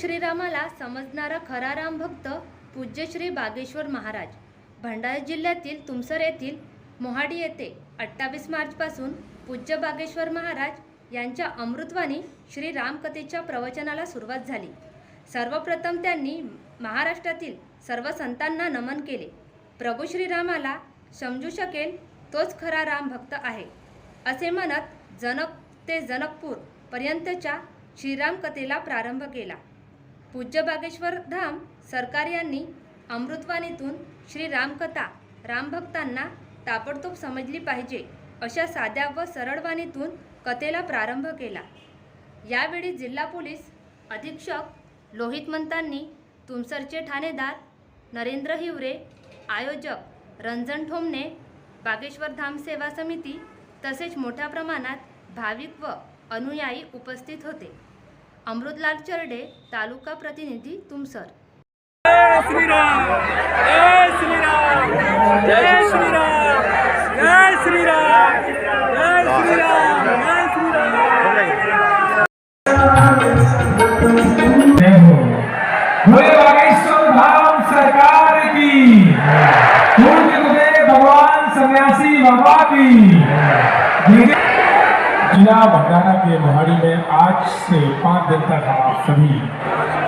श्रीरामाला समजणारा खरा राम भक्त पूज्य श्री बागेश्वर महाराज. भंडारा जिल्ह्यातील तुमसर येथील मोहाडी येथे अठ्ठावीस मार्चपासून पूज्य बागेश्वर महाराज यांच्या अमृतवाणी श्री रामकथेच्या प्रवचनाला सुरुवात झाली. सर्वप्रथम त्यांनी महाराष्ट्रातील सर्व संतांना नमन केले. प्रभू श्रीरामाला समजू शकेल तोच खरा राम भक्त आहे असे म्हणत जनक ते जनकपूर पर्यंतच्या श्रीराम कथेला प्रारंभ केला. पूज्य बागेश्वर धाम सरकार यांनी अमृतवाणीतून श्री रामकथा रामभक्तांना ताबडतोब समजली पाहिजे अशा साध्या व सरळवाणीतून कथेला प्रारंभ केला. यावेळी जिल्हा पोलीस अधीक्षक लोहित मंतांनी तुमसरचे ठाणेदार नरेंद्र हिवरे आयोजक रंजन ठोंबणे बागेश्वर धाम सेवा समिती तसेच मोठ्या प्रमाणात भाविक व अनुयायी उपस्थित होते. अमृतलाल चरडे तालुका प्रतिनिधी तुमसर। जय जय जय सरकार भगवान सन्यासी बाबा की। जिला भंडारा के मोहाड़ी में आज से पाँच दिन तक हम आप सभी